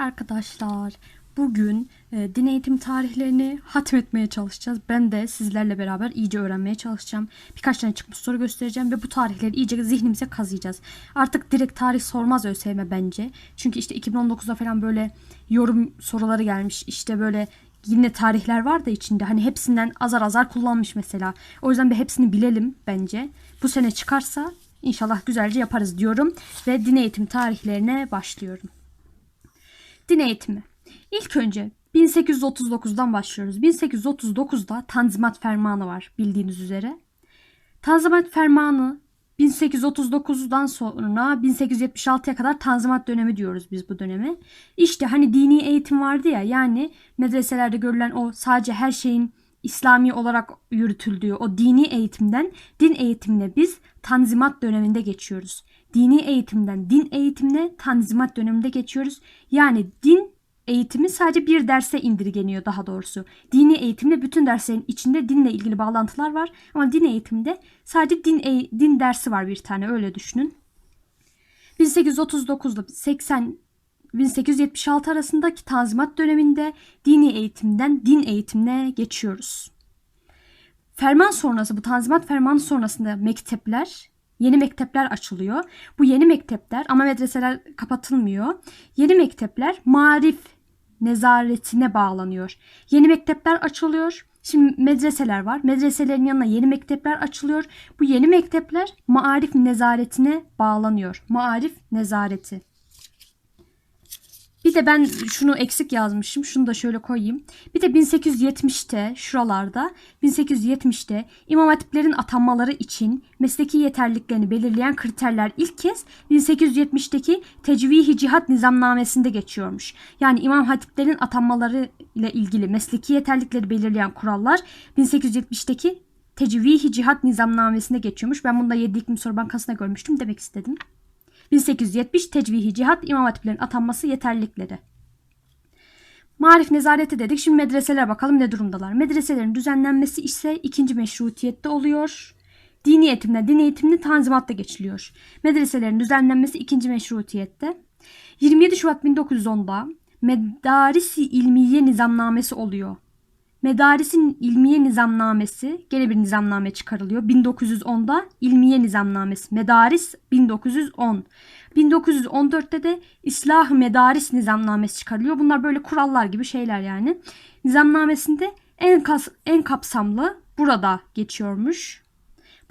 arkadaşlar. Bugün e, din eğitim tarihlerini hatmetmeye çalışacağız. Ben de sizlerle beraber iyice öğrenmeye çalışacağım. Birkaç tane çıkmış soru göstereceğim ve bu tarihleri iyice zihnimize kazıyacağız. Artık direkt tarih sormaz ÖSYM bence. Çünkü işte 2019'da falan böyle yorum soruları gelmiş. İşte böyle yine tarihler var da içinde. Hani hepsinden azar azar kullanmış mesela. O yüzden bir hepsini bilelim bence. Bu sene çıkarsa inşallah güzelce yaparız diyorum. Ve din eğitim tarihlerine başlıyorum. Din eğitimi. İlk önce 1839'dan başlıyoruz. 1839'da Tanzimat Fermanı var bildiğiniz üzere. Tanzimat Fermanı 1839'dan sonra 1876'ya kadar Tanzimat dönemi diyoruz biz bu döneme. İşte hani dini eğitim vardı ya yani medreselerde görülen o sadece her şeyin İslami olarak yürütüldüğü o dini eğitimden din eğitimine biz Tanzimat döneminde geçiyoruz. Dini eğitimden din eğitimine Tanzimat döneminde geçiyoruz. Yani din eğitimi sadece bir derse indirgeniyor daha doğrusu. Dini eğitimde bütün derslerin içinde dinle ilgili bağlantılar var ama din eğitimde sadece din e- din dersi var bir tane öyle düşünün. 1839'da 80 1876 arasındaki Tanzimat döneminde dini eğitimden din eğitimine geçiyoruz. Ferman sonrası bu Tanzimat fermanı sonrasında mektepler Yeni mektepler açılıyor. Bu yeni mektepler ama medreseler kapatılmıyor. Yeni mektepler marif nezaretine bağlanıyor. Yeni mektepler açılıyor. Şimdi medreseler var. Medreselerin yanına yeni mektepler açılıyor. Bu yeni mektepler maarif nezaretine bağlanıyor. Maarif nezareti. Bir de ben şunu eksik yazmışım. Şunu da şöyle koyayım. Bir de 1870'te şuralarda 1870'te imam hatiplerin atanmaları için mesleki yeterliliklerini belirleyen kriterler ilk kez 1870'teki Tecvihi Cihat Nizamnamesinde geçiyormuş. Yani imam hatiplerin atanmaları ile ilgili mesleki yeterlilikleri belirleyen kurallar 1870'teki Tecvihi Cihat Nizamnamesinde geçiyormuş. Ben bunu da 7 İklim Soru Bankası'na görmüştüm demek istedim. 1870 Tecvihi Cihat İmam Hatiplerin atanması yeterlilikleri. Marif nezareti dedik. Şimdi medreselere bakalım ne durumdalar. Medreselerin düzenlenmesi ise ikinci meşrutiyette oluyor. Dini eğitimle din eğitimli tanzimatta geçiliyor. Medreselerin düzenlenmesi ikinci meşrutiyette. 27 Şubat 1910'da Medarisi İlmiye Nizamnamesi oluyor. Medaris'in İlmiye Nizamnamesi gene bir nizamname çıkarılıyor. 1910'da İlmiye Nizamnamesi. Medaris 1910. 1914'te de İslah Medaris Nizamnamesi çıkarılıyor. Bunlar böyle kurallar gibi şeyler yani. Nizamnamesinde en, kas, en kapsamlı burada geçiyormuş.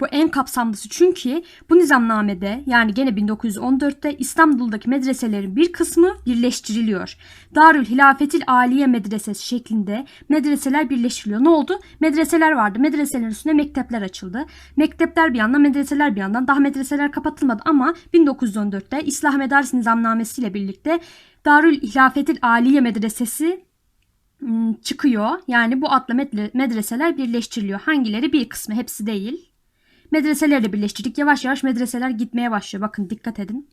Bu en kapsamlısı çünkü bu nizamnamede yani gene 1914'te İstanbul'daki medreselerin bir kısmı birleştiriliyor. Darül Hilafetil Aliye Medresesi şeklinde medreseler birleştiriliyor. Ne oldu? Medreseler vardı. Medreselerin üstüne mektepler açıldı. Mektepler bir yandan, medreseler bir yandan. Daha medreseler kapatılmadı ama 1914'te İslah Medaris Nizamnamesi ile birlikte Darül Hilafetil Aliye Medresesi çıkıyor. Yani bu adla medreseler birleştiriliyor. Hangileri? Bir kısmı, hepsi değil. Medreselerle birleştirdik. Yavaş yavaş medreseler gitmeye başlıyor. Bakın dikkat edin.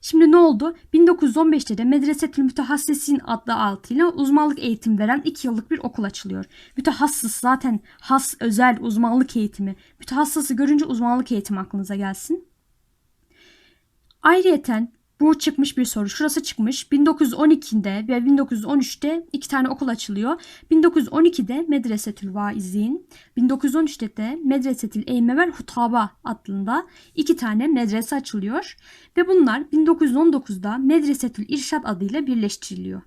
Şimdi ne oldu? 1915'te de Medresetül Mütehassisin adlı altıyla uzmanlık eğitim veren 2 yıllık bir okul açılıyor. Mütehassıs zaten has özel uzmanlık eğitimi. Mütehassısı görünce uzmanlık eğitimi aklınıza gelsin. Ayrıyeten bu çıkmış bir soru. Şurası çıkmış. 1912'de ve 1913'te iki tane okul açılıyor. 1912'de Medresetül Vaizin, 1913'te de Medresetül Eymevel Hutaba adında iki tane medrese açılıyor. Ve bunlar 1919'da Medresetül İrşad adıyla birleştiriliyor.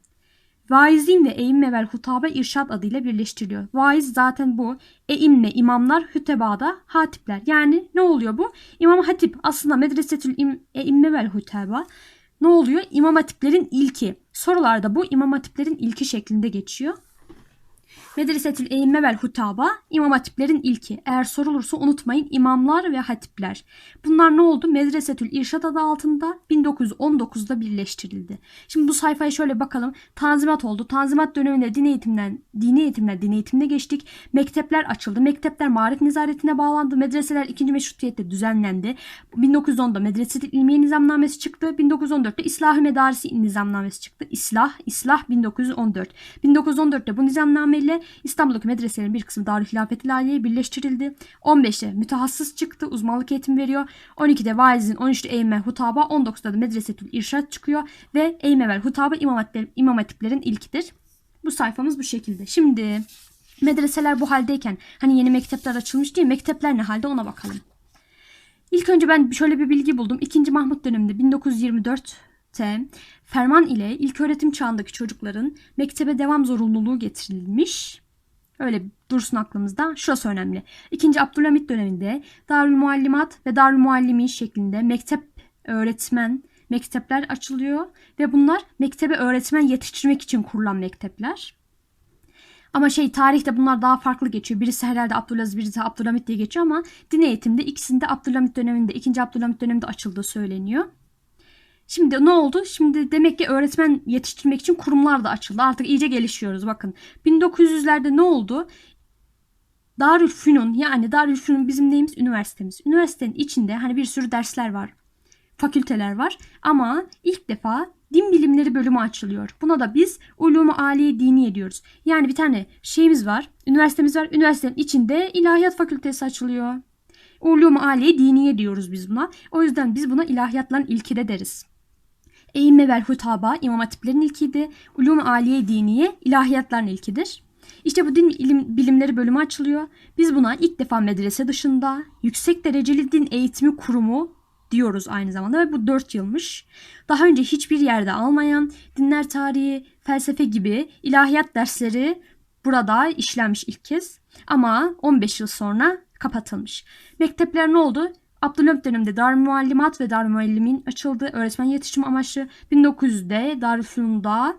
Vaizin ve eimme vel hutabe irşad adıyla birleştiriliyor. Vaiz zaten bu. Eimme imamlar, hütebada hatipler. Yani ne oluyor bu? İmam hatip aslında medresetül eimme vel huteba. Ne oluyor? İmam hatiplerin ilki. Sorularda bu imam hatiplerin ilki şeklinde geçiyor. Medresetül Eğimme vel Hutaba imam hatiplerin ilki. Eğer sorulursa unutmayın imamlar ve hatipler. Bunlar ne oldu? Medresetül İrşad adı altında 1919'da birleştirildi. Şimdi bu sayfaya şöyle bakalım. Tanzimat oldu. Tanzimat döneminde din eğitimden dini eğitimden din eğitimine geçtik. Mektepler açıldı. Mektepler marif nezaretine bağlandı. Medreseler ikinci meşrutiyette düzenlendi. 1910'da Medresetül İlmiye Nizamnamesi çıktı. 1914'te İslah-ı Medarisi Nizamnamesi çıktı. İslah, İslah 1914. 1914'te bu nizamname ile İstanbul'daki medreselerin bir kısmı Darülhilafet İlahiye'ye birleştirildi. 15'te mütehassıs çıktı, uzmanlık eğitimi veriyor. 12'de vaizin, 13'te eğme, hutaba, 19'da da medresetül irşat çıkıyor ve eğme ve hutaba imam, hatipler, imam hatiplerin ilkidir. Bu sayfamız bu şekilde. Şimdi medreseler bu haldeyken hani yeni mektepler açılmış diye mektepler ne halde ona bakalım. İlk önce ben şöyle bir bilgi buldum. 2. Mahmut döneminde 1924'te ferman ile ilk öğretim çağındaki çocukların mektebe devam zorunluluğu getirilmiş. Öyle dursun aklımızda. Şurası önemli. 2. Abdülhamit döneminde Darül Muallimat ve Darül Muallimi şeklinde mektep öğretmen mektepler açılıyor ve bunlar mektebe öğretmen yetiştirmek için kurulan mektepler. Ama şey tarihte bunlar daha farklı geçiyor. Birisi herhalde Abdülaziz, birisi Abdülhamit diye geçiyor ama din eğitimde ikisinde Abdülhamit döneminde, ikinci Abdülhamit döneminde açıldığı söyleniyor. Şimdi ne oldu? Şimdi demek ki öğretmen yetiştirmek için kurumlar da açıldı. Artık iyice gelişiyoruz bakın. 1900'lerde ne oldu? Darülfünun yani Darülfünun bizim neyimiz? Üniversitemiz. Üniversitenin içinde hani bir sürü dersler var. Fakülteler var. Ama ilk defa din bilimleri bölümü açılıyor. Buna da biz ulumu aliye dini diyoruz. Yani bir tane şeyimiz var. Üniversitemiz var. Üniversitenin içinde ilahiyat fakültesi açılıyor. Ulumu aliye diniye diyoruz biz buna. O yüzden biz buna ilahiyatların ilki de deriz. Eğimme vel hutaba imam hatiplerin ilkiydi. Ulum aliye diniye ilahiyatların ilkidir. İşte bu din ilim, bilimleri bölümü açılıyor. Biz buna ilk defa medrese dışında yüksek dereceli din eğitimi kurumu diyoruz aynı zamanda ve bu 4 yılmış. Daha önce hiçbir yerde almayan dinler tarihi, felsefe gibi ilahiyat dersleri burada işlenmiş ilk kez. Ama 15 yıl sonra kapatılmış. Mektepler ne oldu? Abdülhamit döneminde Darül Muallimat ve Darül Muallimin açıldı. Öğretmen yetiştirme amaçlı 1900'de Darülfünun'da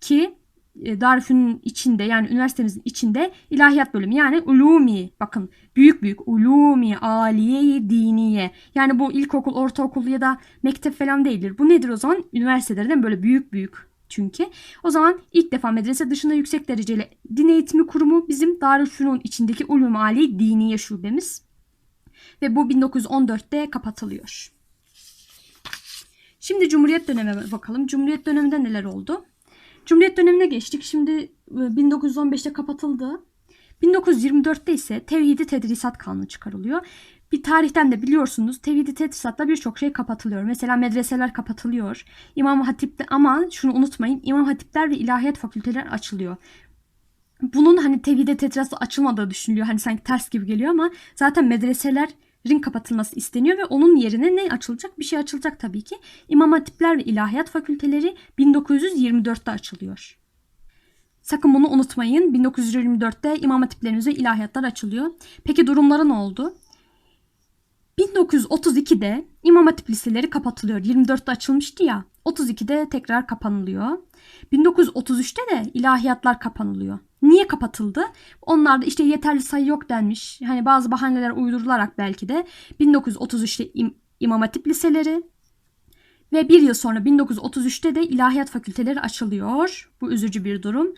ki e, Darülfünun içinde yani üniversitemizin içinde ilahiyat bölümü yani ulumi bakın büyük büyük ulumi aliye diniye yani bu ilkokul ortaokul ya da mektep falan değildir. Bu nedir o zaman? Üniversitelerden böyle büyük büyük çünkü. O zaman ilk defa medrese dışında yüksek dereceli din eğitimi kurumu bizim Darülfünun içindeki ulum ali diniye şubemiz. Ve bu 1914'te kapatılıyor. Şimdi Cumhuriyet dönemine bakalım. Cumhuriyet döneminde neler oldu? Cumhuriyet dönemine geçtik. Şimdi 1915'te kapatıldı. 1924'te ise Tevhidi Tedrisat Kanunu çıkarılıyor. Bir tarihten de biliyorsunuz Tevhidi Tedrisat'ta birçok şey kapatılıyor. Mesela medreseler kapatılıyor. İmam Hatip'te ama şunu unutmayın İmam Hatipler ve İlahiyat Fakülteler açılıyor. Bunun hani Tevhidi Tedrisat'ta açılmadığı düşünülüyor. Hani sanki ters gibi geliyor ama zaten medreseler rin kapatılması isteniyor ve onun yerine ne açılacak? Bir şey açılacak tabii ki. İmam Hatipler ve İlahiyat Fakülteleri 1924'te açılıyor. Sakın bunu unutmayın. 1924'te İmam Hatiplerimiz ve ilahiyatlar açılıyor. Peki durumları ne oldu? 1932'de İmam Hatip liseleri kapatılıyor. 24'te açılmıştı ya. 32'de tekrar kapanılıyor. 1933'te de ilahiyatlar kapanılıyor. Niye kapatıldı? Onlar da işte yeterli sayı yok denmiş. Hani bazı bahaneler uydurularak belki de 1933'te im İmam Hatip liseleri ve bir yıl sonra 1933'te de ilahiyat fakülteleri açılıyor. Bu üzücü bir durum.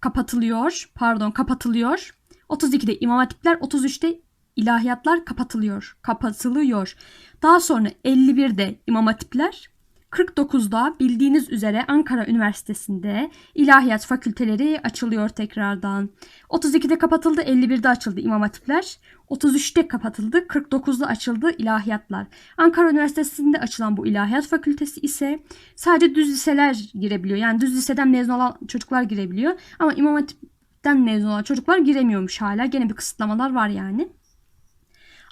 Kapatılıyor. Pardon kapatılıyor. 32'de İmam Hatipler, 33'te ilahiyatlar kapatılıyor. Kapatılıyor. Daha sonra 51'de İmam Hatipler, 49'da bildiğiniz üzere Ankara Üniversitesi'nde ilahiyat fakülteleri açılıyor tekrardan. 32'de kapatıldı, 51'de açıldı İmam Hatipler. 33'te kapatıldı, 49'da açıldı ilahiyatlar. Ankara Üniversitesi'nde açılan bu ilahiyat fakültesi ise sadece düz liseler girebiliyor. Yani düz liseden mezun olan çocuklar girebiliyor. Ama İmam Hatip'ten mezun olan çocuklar giremiyormuş hala. Gene bir kısıtlamalar var yani.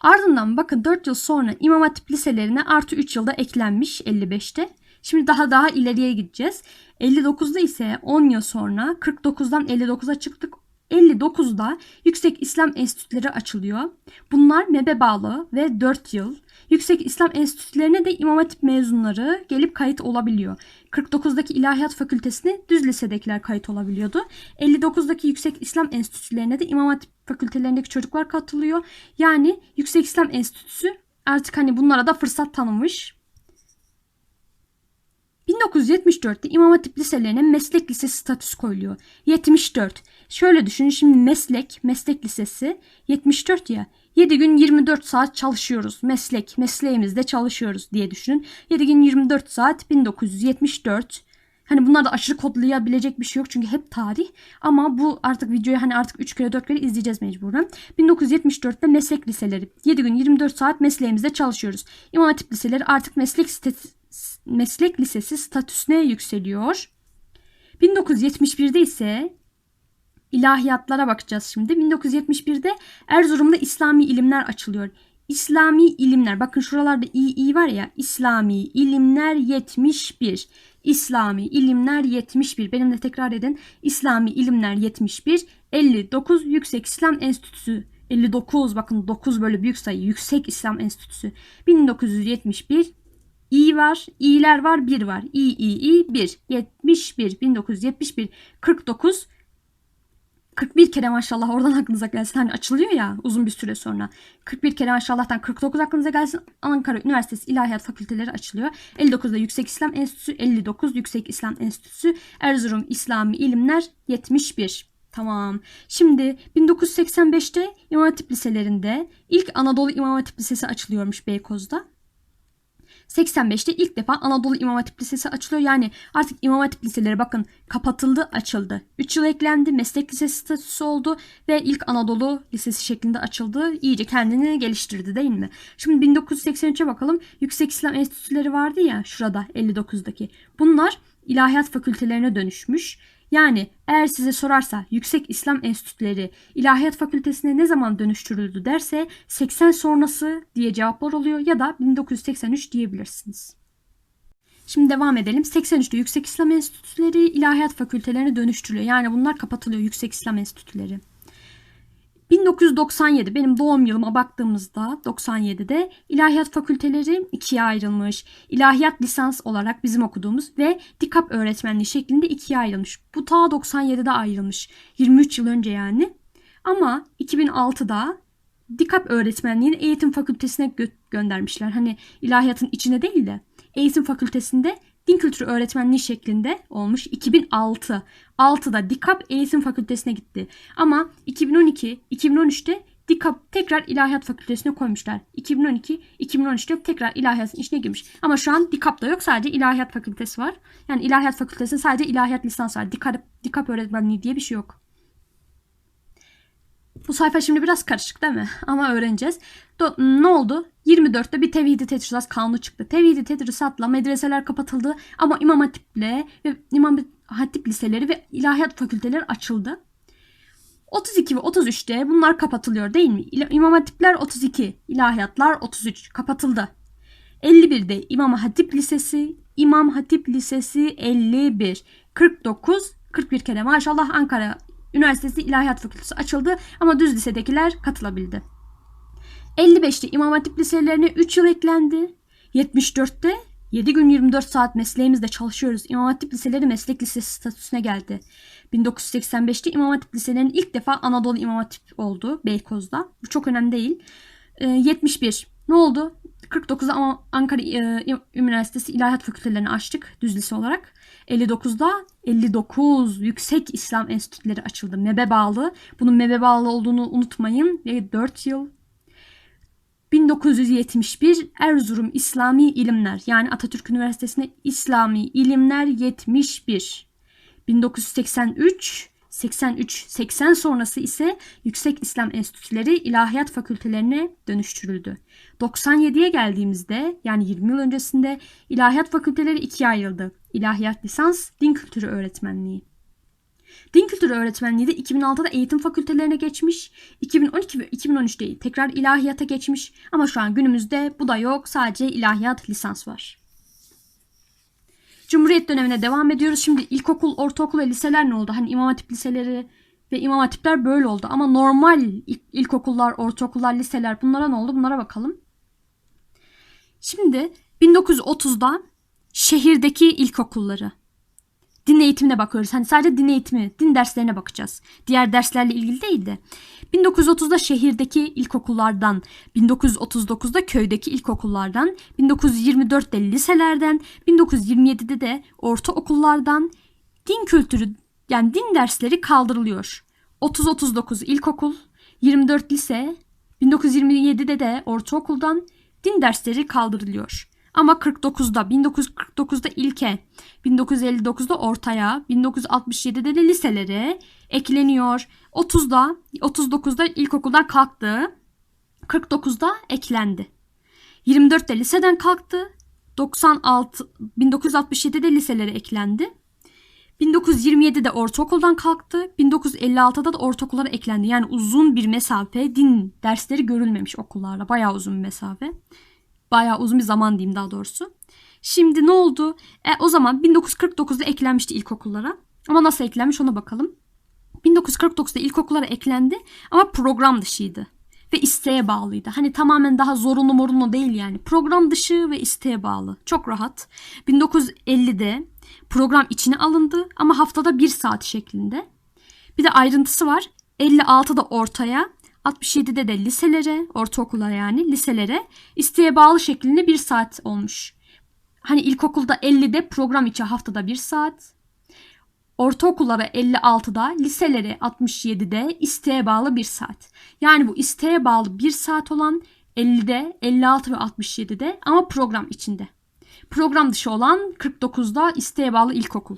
Ardından bakın 4 yıl sonra İmam Hatip liselerine artı 3 yılda eklenmiş 55'te. Şimdi daha daha ileriye gideceğiz. 59'da ise 10 yıl sonra 49'dan 59'a çıktık. 59'da Yüksek İslam Enstitüleri açılıyor. Bunlar MEB'e bağlı ve 4 yıl. Yüksek İslam Enstitülerine de İmam Hatip mezunları gelip kayıt olabiliyor. 49'daki İlahiyat Fakültesine düz lisedekiler kayıt olabiliyordu. 59'daki Yüksek İslam Enstitülerine de İmam Hatip fakültelerindeki çocuklar katılıyor. Yani Yüksek İslam Enstitüsü artık hani bunlara da fırsat tanımış. 1974'te İmam Hatip liselerine meslek lisesi statüsü koyuluyor. 74. Şöyle düşünün şimdi meslek, meslek lisesi 74 ya. 7 gün 24 saat çalışıyoruz. Meslek, mesleğimizde çalışıyoruz diye düşünün. 7 gün 24 saat 1974 Hani bunlar da aşırı kodlayabilecek bir şey yok çünkü hep tarih. Ama bu artık videoyu hani artık 3 kere 4 kere izleyeceğiz mecburen. 1974'te meslek liseleri. 7 gün 24 saat mesleğimizde çalışıyoruz. İmam Hatip liseleri artık meslek site- meslek lisesi statüsüne yükseliyor. 1971'de ise ilahiyatlara bakacağız şimdi. 1971'de Erzurum'da İslami ilimler açılıyor. İslami ilimler. Bakın şuralarda i i var ya. İslami ilimler 71. İslami ilimler 71. Benim de tekrar edin. İslami ilimler 71. 59 Yüksek İslam Enstitüsü. 59 bakın 9 böyle büyük sayı. Yüksek İslam Enstitüsü. 1971 İ var, İ'ler var, 1 var. İ, İ, İ, 1. 71, 1971, 49, 41 kere maşallah oradan aklınıza gelsin. Hani açılıyor ya uzun bir süre sonra. 41 kere maşallah'tan 49 aklınıza gelsin. Ankara Üniversitesi İlahiyat Fakülteleri açılıyor. 59'da Yüksek İslam Enstitüsü, 59 Yüksek İslam Enstitüsü, Erzurum İslami İlimler 71. Tamam. Şimdi 1985'te İmam Hatip liselerinde ilk Anadolu İmam Hatip Lisesi açılıyormuş Beykoz'da. 85'te ilk defa Anadolu İmam Hatip Lisesi açılıyor. Yani artık İmam Hatip liseleri bakın kapatıldı, açıldı. 3 yıl eklendi, meslek lisesi statüsü oldu ve ilk Anadolu Lisesi şeklinde açıldı. İyice kendini geliştirdi değil mi? Şimdi 1983'e bakalım. Yüksek İslam Enstitüleri vardı ya şurada 59'daki. Bunlar ilahiyat fakültelerine dönüşmüş. Yani eğer size sorarsa Yüksek İslam Enstitüleri İlahiyat Fakültesine ne zaman dönüştürüldü derse 80 sonrası diye cevaplar oluyor ya da 1983 diyebilirsiniz. Şimdi devam edelim. 83'te Yüksek İslam Enstitüleri İlahiyat Fakültelerine dönüştürülüyor. Yani bunlar kapatılıyor Yüksek İslam Enstitüleri. 1997 benim doğum yılıma baktığımızda 97'de ilahiyat fakülteleri ikiye ayrılmış. İlahiyat lisans olarak bizim okuduğumuz ve dikap öğretmenliği şeklinde ikiye ayrılmış. Bu ta 97'de ayrılmış. 23 yıl önce yani. Ama 2006'da dikap öğretmenliğini eğitim fakültesine gö- göndermişler. Hani ilahiyatın içine değil de eğitim fakültesinde din kültürü öğretmenliği şeklinde olmuş 2006. 6'da DİKAP Eğitim Fakültesine gitti. Ama 2012, 2013'te DİKAP tekrar İlahiyat Fakültesine koymuşlar. 2012, 2013'te tekrar ilahiyatın içine girmiş. Ama şu an DİKAP da yok. Sadece İlahiyat Fakültesi var. Yani İlahiyat Fakültesi sadece İlahiyat lisans var. DİKAP, DİKAP öğretmenliği diye bir şey yok. Bu sayfa şimdi biraz karışık değil mi? Ama öğreneceğiz. Do- ne oldu? 24'te bir tevhidi tedrisat kanunu çıktı. Tevhidi tedrisatla medreseler kapatıldı ama İmam Hatip'le ve İmam Hatip liseleri ve ilahiyat fakülteleri açıldı. 32 ve 33'te bunlar kapatılıyor değil mi? İmam Hatipler 32, ilahiyatlar 33 kapatıldı. 51'de İmam Hatip Lisesi, İmam Hatip Lisesi 51, 49, 41 kere maşallah Ankara Üniversitesi İlahiyat Fakültesi açıldı ama düz lisedekiler katılabildi. 55'te İmam Hatip liselerine 3 yıl eklendi. 74'te 7 gün 24 saat mesleğimizde çalışıyoruz. İmam Hatip liseleri meslek lisesi statüsüne geldi. 1985'te İmam Hatip liselerinin ilk defa Anadolu İmam Hatip oldu Beykoz'da. Bu çok önemli değil. Ee, 71 ne oldu? 49'da ama Ankara e, Üniversitesi İlahiyat Fakültelerini açtık düz lise olarak. 59'da 59 Yüksek İslam Enstitüleri açıldı. MEB'e bağlı. Bunun MEB'e bağlı olduğunu unutmayın. Ve 4 yıl 1971 Erzurum İslami İlimler yani Atatürk Üniversitesi'ne İslami İlimler 71. 1983 83 80 sonrası ise Yüksek İslam Enstitüleri İlahiyat Fakültelerine dönüştürüldü. 97'ye geldiğimizde yani 20 yıl öncesinde İlahiyat Fakülteleri ikiye ayrıldı. İlahiyat lisans, din kültürü öğretmenliği. Din kültürü öğretmenliği de 2006'da eğitim fakültelerine geçmiş. 2012 ve 2013'te tekrar ilahiyata geçmiş. Ama şu an günümüzde bu da yok. Sadece ilahiyat lisans var. Cumhuriyet dönemine devam ediyoruz. Şimdi ilkokul, ortaokul ve liseler ne oldu? Hani İmam Hatip liseleri ve İmam Hatipler böyle oldu. Ama normal ilk- ilkokullar, ortaokullar, liseler bunlara ne oldu? Bunlara bakalım. Şimdi 1930'da şehirdeki ilkokulları din eğitimine bakıyoruz. Hani sadece din eğitimi, din derslerine bakacağız. Diğer derslerle ilgili değil de. 1930'da şehirdeki ilkokullardan, 1939'da köydeki ilkokullardan, 1924'te liselerden, 1927'de de ortaokullardan din kültürü yani din dersleri kaldırılıyor. 30-39 ilkokul, 24 lise, 1927'de de ortaokuldan din dersleri kaldırılıyor. Ama 49'da 1949'da ilke, 1959'da ortaya, 1967'de de liselere ekleniyor. 30'da 39'da ilkokuldan kalktı. 49'da eklendi. 24'te liseden kalktı. 96 1967'de liselere eklendi. 1927'de ortaokuldan kalktı. 1956'da da ortaokullara eklendi. Yani uzun bir mesafe din dersleri görülmemiş okullarda. Bayağı uzun bir mesafe. Bayağı uzun bir zaman diyeyim daha doğrusu. Şimdi ne oldu? E, o zaman 1949'da eklenmişti ilkokullara. Ama nasıl eklenmiş ona bakalım. 1949'da ilkokullara eklendi ama program dışıydı. Ve isteğe bağlıydı. Hani tamamen daha zorunlu morunlu değil yani. Program dışı ve isteğe bağlı. Çok rahat. 1950'de program içine alındı ama haftada bir saat şeklinde. Bir de ayrıntısı var. 56'da ortaya, 67'de de liselere, ortaokullara yani liselere isteğe bağlı şeklinde bir saat olmuş. Hani ilkokulda 50'de program içi haftada bir saat. Ortaokullara 56'da, liselere 67'de isteğe bağlı bir saat. Yani bu isteğe bağlı bir saat olan 50'de, 56 ve 67'de ama program içinde. Program dışı olan 49'da isteğe bağlı ilkokul.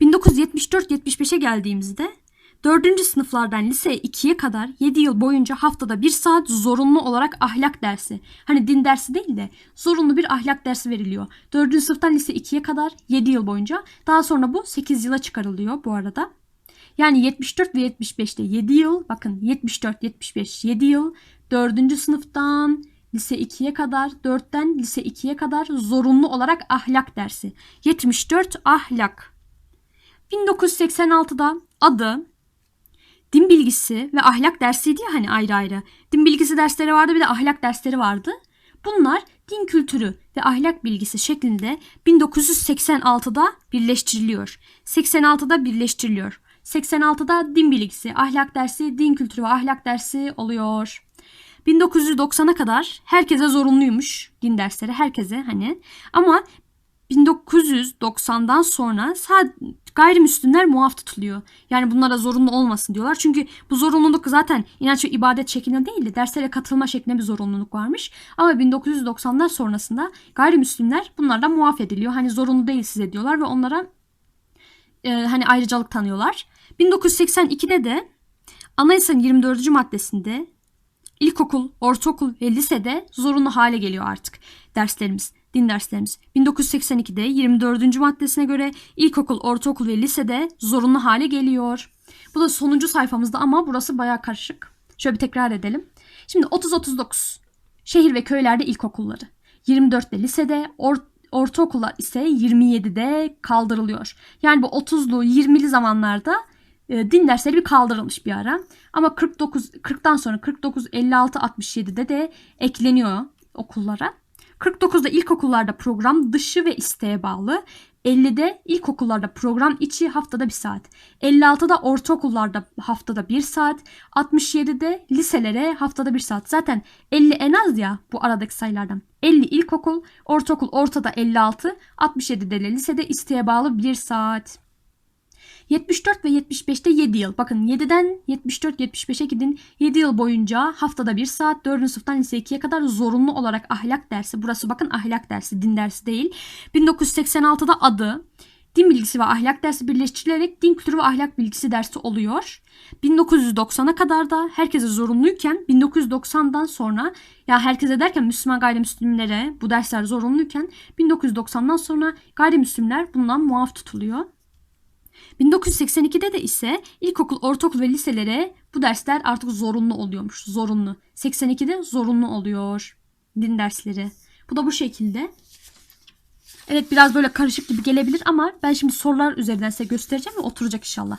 1974-75'e geldiğimizde 4. sınıflardan liseye 2'ye kadar 7 yıl boyunca haftada bir saat zorunlu olarak ahlak dersi. Hani din dersi değil de zorunlu bir ahlak dersi veriliyor. 4. sınıftan lise 2'ye kadar 7 yıl boyunca. Daha sonra bu 8 yıla çıkarılıyor bu arada. Yani 74 ve 75'te 7 yıl. Bakın 74, 75, 7 yıl. 4. sınıftan lise 2'ye kadar, 4'ten lise 2'ye kadar zorunlu olarak ahlak dersi. 74 ahlak. 1986'da adı din bilgisi ve ahlak dersiydi ya hani ayrı ayrı. Din bilgisi dersleri vardı bir de ahlak dersleri vardı. Bunlar din kültürü ve ahlak bilgisi şeklinde 1986'da birleştiriliyor. 86'da birleştiriliyor. 86'da din bilgisi, ahlak dersi, din kültürü ve ahlak dersi oluyor. 1990'a kadar herkese zorunluymuş din dersleri herkese hani ama 1990'dan sonra gayrimüslimler muaf tutuluyor. Yani bunlara zorunlu olmasın diyorlar. Çünkü bu zorunluluk zaten inanç ve ibadet şeklinde değil de derslere katılma şeklinde bir zorunluluk varmış. Ama 1990'lar sonrasında gayrimüslimler bunlardan muaf ediliyor. Hani zorunlu değil size diyorlar ve onlara e, hani ayrıcalık tanıyorlar. 1982'de de Anayasanın 24. maddesinde ilkokul, ortaokul ve lisede zorunlu hale geliyor artık derslerimiz, din derslerimiz. 1982'de 24. maddesine göre ilkokul, ortaokul ve lisede zorunlu hale geliyor. Bu da sonuncu sayfamızda ama burası baya karışık. Şöyle bir tekrar edelim. Şimdi 30-39 şehir ve köylerde ilkokulları. 24'te lisede, or ortaokullar ise 27'de kaldırılıyor. Yani bu 30'lu 20'li zamanlarda e, din dersleri bir kaldırılmış bir ara. Ama 49 40'tan sonra 49 56 67'de de ekleniyor okullara. 49'da ilkokullarda program dışı ve isteğe bağlı. 50'de ilkokullarda program içi haftada bir saat. 56'da ortaokullarda haftada bir saat. 67'de liselere haftada bir saat. Zaten 50 en az ya bu aradaki sayılardan. 50 ilkokul, ortaokul ortada 56, 67'de lisede isteğe bağlı bir saat. 74 ve 75'te 7 yıl. Bakın 7'den 74-75'e gidin. 7 yıl boyunca haftada 1 saat 4. sınıftan lise 2'ye kadar zorunlu olarak ahlak dersi. Burası bakın ahlak dersi, din dersi değil. 1986'da adı din bilgisi ve ahlak dersi birleştirilerek din kültürü ve ahlak bilgisi dersi oluyor. 1990'a kadar da herkese zorunluyken 1990'dan sonra ya herkese derken Müslüman gayrimüslimlere bu dersler zorunluyken 1990'dan sonra gayrimüslimler bundan muaf tutuluyor. 1982'de de ise ilkokul, ortaokul ve liselere bu dersler artık zorunlu oluyormuş. Zorunlu. 82'de zorunlu oluyor din dersleri. Bu da bu şekilde. Evet biraz böyle karışık gibi gelebilir ama ben şimdi sorular üzerinden size göstereceğim ve oturacak inşallah.